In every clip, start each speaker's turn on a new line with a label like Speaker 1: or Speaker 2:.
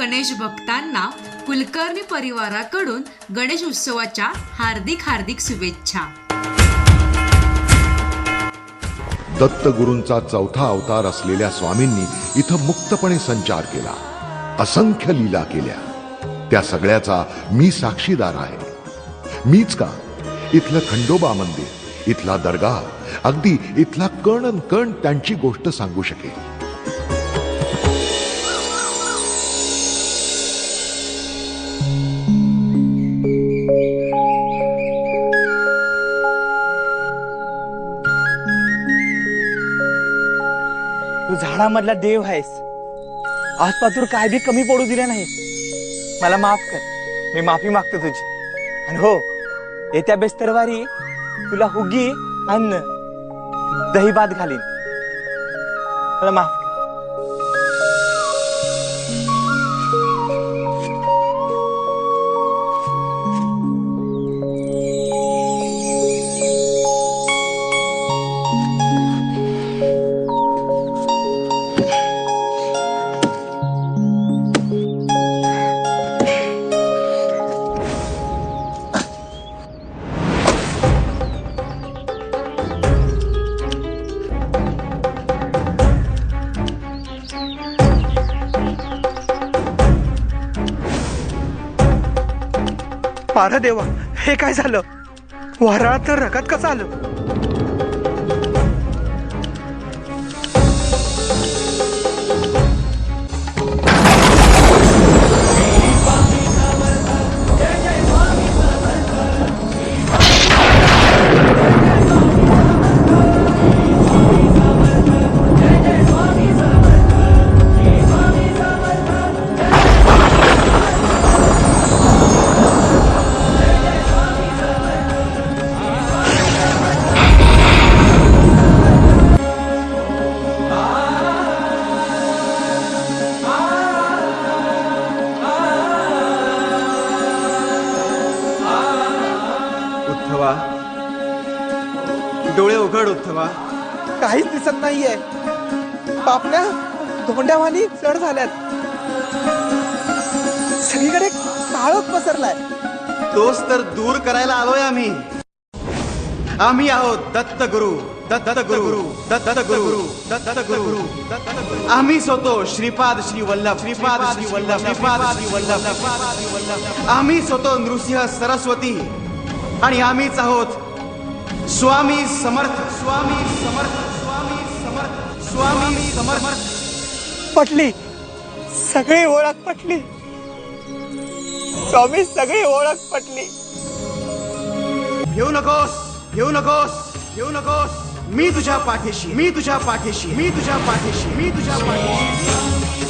Speaker 1: गणेश भक्तांना कुलकर्णी परिवाराकडून गणेश उत्सवाच्या हार्दिक हार्दिक शुभेच्छा.
Speaker 2: दत्तगुरूंचा चौथा अवतार असलेल्या स्वामींनी इथं मुक्तपणे संचार केला. असंख्य लीला केल्या. त्या सगळ्याचा मी साक्षीदार आहे. मीच का? इथलं खंडोबा मंदिर इथला दर्गा अगदी इथला कण कण त्यांची गोष्ट सांगू शकेल
Speaker 3: तू झाडामधला देव आहेस. आजपासून काय बी कमी पडू दिले नाही. मला माफ कर. मी माफी मागतो तुझी. आणि हो येत्या बेस्तरवारी तुला हुगी अन्न दही भात घालीन. मला माफ अरे देवा हे काय झालं? वाराळ तर रगत कसं आलं?
Speaker 4: डोळे उघड उद्धवा
Speaker 3: काहीच दिसत नाहीये. पापण्या धोंड्यावानी चढ झाल्यात. सगळीकडे काळोख पसरलाय.
Speaker 4: तोच तर दूर करायला आलोय आम्ही. आम्ही आहोत दत्त गुरु दत्त गुरु दत्त गुरु दत्त गुरु आम्हीच होतो श्रीपाद श्री वल्लभ श्रीपाद श्री वल्लभ श्रीपाद श्री वल्लभ. श्रीपाद श्री वल्लभ आम्हीच होतो नृसिंह सरस्वती. आणि आम्हीच आहोत स्वामी समर्थ स्वामी समर्थ स्वामी समर्थ स्वामी समर्थ.
Speaker 3: पटली. सगळी ओळख पटली. स्वामी सगळी ओळख पटली.
Speaker 4: येऊ नकोस येऊ नकोस येऊ नकोस. मी तुझ्या पाठीशी मी तुझ्या पाठीशी मी तुझ्या पाठीशी मी तुझ्या पाठीशी.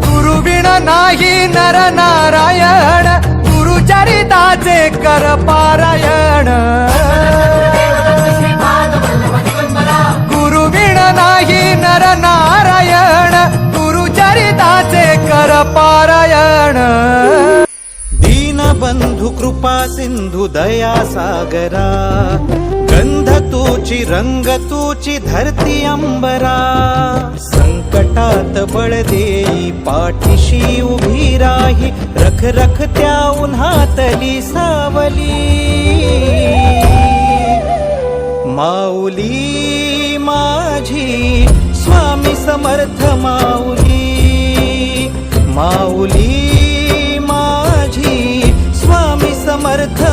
Speaker 3: गुरुविण नाही नर नारायण गुरु चरिताचे कर पारायण. गुरुविण नाही नर नारायण गुरु चरिताचे कर पारायण.
Speaker 5: दीनबंधु कृपा सिंधु दया सागरा गंध तूची रंग तूची धरती अंबरा. संकटात बळ देई पाठीशी उभी राही रख रख त्या उन्हातली सावली. माऊली माझी स्वामी समर्थ माऊली. माऊली माझी स्वामी समर्थ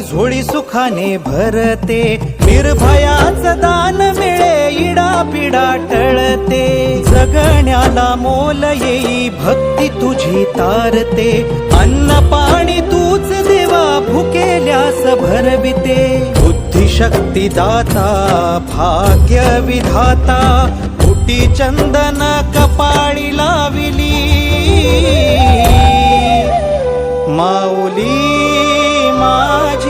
Speaker 5: कोणी झोळी सुखाने भरते. निर्भयाच दान मिळे इडा पिडा टळते. जगण्याला मोल येई भक्ती तुझी तारते. अन्न पाणी तूच देवा भुकेल्यास भरविते. बुद्धिशक्ती दाता भाग्य विधाता कुटी चंदन कपाळी लाविली. माऊली माझी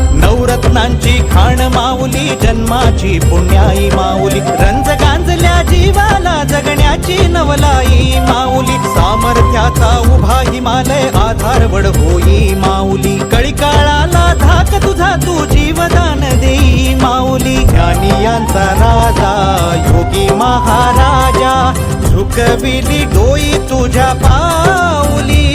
Speaker 5: नवरत्नांची खाण माऊली जन्माची पुण्याई माऊली. रंज गांजल्या जीवाला जगण्याची नवलाई माऊली. सामर्थ्याचा उभा हिमालय आधारवड होई माऊली. कळीकाळाला धाक तुझा तू जीवदान देई माऊली. ज्ञानी यांचा राजा योगी महाराजा. झुकविली डोई तुझ्या पाऊली.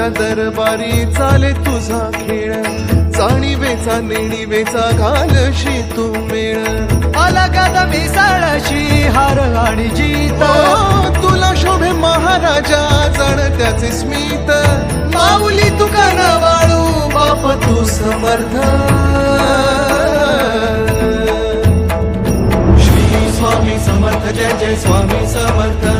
Speaker 6: ब्रह्मांडाच्या दरबारी चाले तुझा खेळ. जाणीवेचा नेणीवेचा घालशी तू मेळ.
Speaker 3: आला गादा मिसाळशी हार आणि जीत.
Speaker 6: ओ, तुला शोभे महाराजा जाण त्याचे स्मित. माऊली तुका वाळू बाप तू समर्थ. श्री स्वामी समर्थ जय जय स्वामी समर्थ.